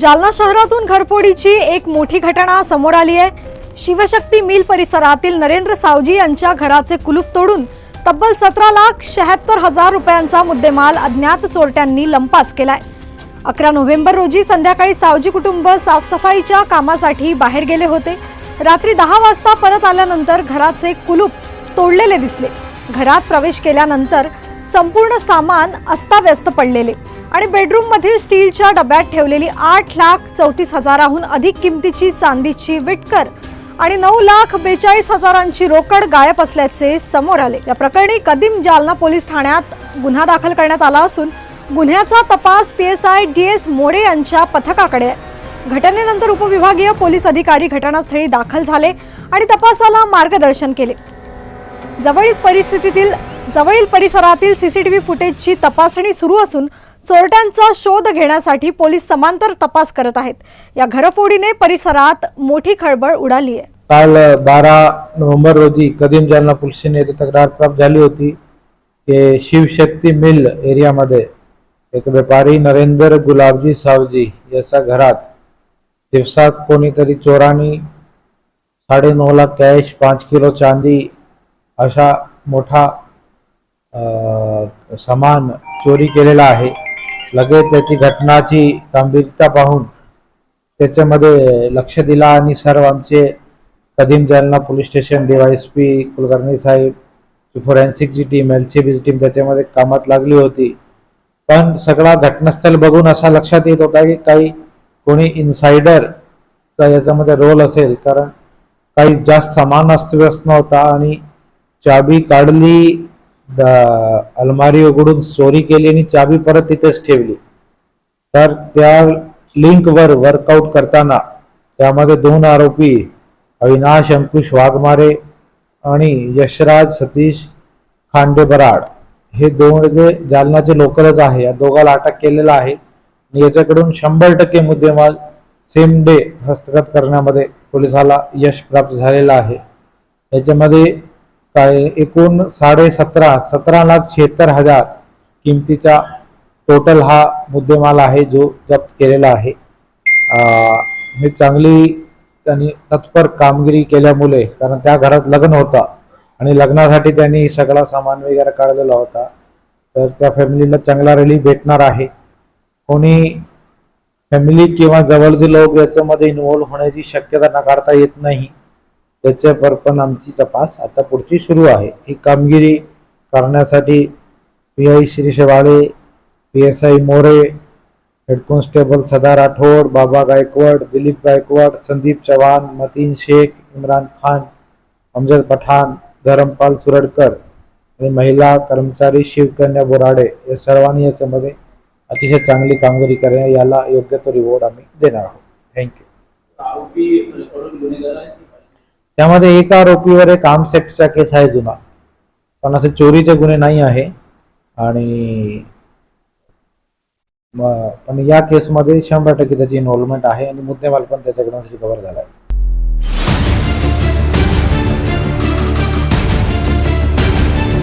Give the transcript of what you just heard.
जालना शहरातून घरफोडीची एक मोठी घटना समोर आली आहे. शिवशक्ती मिल परिसरातील नरेंद्र सावजी यांच्या घराचे कुलूप तोडून तब्बल सतरा लाख शहात्तर हजार रुपयांचा मुद्देमाल अज्ञात चोरट्यांनी लंपास केलाय. अकरा नोव्हेंबर रोजी संध्याकाळी सावजी कुटुंब साफसफाईच्या कामासाठी बाहेर गेले होते. रात्री दहा वाजता परत आल्यानंतर घराचे कुलूप तोडलेले दिसले. घरात प्रवेश केल्यानंतर संपूर्ण सामान अस्ताव्यस्त पडलेले. आणि बेडरूममधील स्टीलच्या डब्यात ठेवलेली आठ लाख चौतीस हजाराहून अधिक किमतीची चांदीची विटकर आणि नऊ लाख बेचाळीस हजारांची रोकड गायब असल्याचे समोर आले. या प्रकरणी कदीम जालना पोलीस ठाण्यात गुन्हा दाखल करण्यात आला असून गुन्ह्याचा तपास P S I D S More यांच्या पथकाकडे घटनेनंतर उपविभागीय पोलीस अधिकारी घटनास्थळी दाखल झाले आणि तपासाला मार्गदर्शन केले. जवळील परिस्थितीतील जवळील परिसरातील सीसीटीव्ही फुटेजची तपासणी सुरू असून चोरट्यांचा शोध घेण्यासाठी पोलीस समांतर तपास करत आहेत. या घरफोडीने परिसरात मोठी खळबळ उडाली आहे. काल बारा नोव्हेंबर रोजी कदीम जालना पोलीस येथे तक्रार प्राप्त झाली होती की शिवशक्ती मिल एरियामध्ये एक व्यापारी नरेंद्र गुलाबजी सावजी याच्या घरात दिवसात कोणीतरी चोरांनी साडेनऊ लाख कॅश पाच किलो चांदी अशा मोठा सामान चोरी केलेला आहे. लगेच त्याची घटनाची गंभीरता पाहून त्याच्यामध्ये लक्ष दिला आणि सर्व आमचे Kadim Jalna police station DYSP Kulkarni साहेब फोरेन्सिकची टीम एल सी बीची टीम त्याच्यामध्ये कामात लागली होती. पण सगळा घटनास्थळ बघून असा लक्षात येत होता की काही कोणी इन्सायडरचा याच्यामध्ये रोल असेल. कारण काही जास्त सामान अस्तव्यस्त नव्हता आणि चाबी काढली द- अलमारी उघडून चोरी केली आणि चाबी परत तिथेच ठेवली. तर त्या लिंकवर वर्कआउट करताना त्यामध्ये दोन आरोपी अविनाश अंकुश वाघमारे आणि यशराज सतीश खांडे बराड हे दोघे जालनाचे लोकलच आहे. या दोघाला अटक केलेला आहे आणि याच्याकडून शंभर टक्के मुद्देमाल सेम डे हस्तगत करण्यामध्ये पोलिसाला यश प्राप्त झालेलं आहे. याच्यामध्ये काय एकूण साडे सतरा सतरा लाख शहात्तर हजार किमतीचा टोटल हा मुद्देमाल आहे जो जप्त केलेला आहे. मी चांगली त्यांनी तत्पर कामगिरी केल्यामुळे कारण त्या घरात लग्न होता आणि लग्नासाठी त्यांनी सगळा सामान वगैरे काढलेला होता तर त्या फॅमिलीला चांगला रिलीफ भेटणार आहे. कोणी फॅमिली किंवा जवळचे लोक याच्यामध्ये इन्व्हॉल्व होण्याची शक्यता नाकारता येत नाही. त्याच्यावर पण आमची तपास आता पुढची सुरू आहे. ही कामगिरी करण्यासाठी P I Shri Shewale P S I More head constable Sada Rathod Baba Gaikwad Dilip Gaikwad Sandeep Chavan Mateen Shaikh Imran Khan Amjad Pathan Dharampal Suradkar आणि महिला कर्मचारी शिवकन्या बोराडे या सर्वांनी याच्यामध्ये अतिशय चांगली कामगिरी करणे याला योग्य तो रिवॉर्ड आम्ही देणार आहोत. थँक्यू आरोपी कडून गुन्हेगार आहेत त्यामध्ये एका आरोपीवर एक आर्म सेक्टचा केस आहे जुना. पण असे चोरीचे गुन्हे नाही आहे. आणि पण या केसमध्ये शंभर टक्के त्याची इन्व्हॉल्वमेंट आहे आणि मुद्देमाल पण त्याच्याकडून रिकवर झाला आहे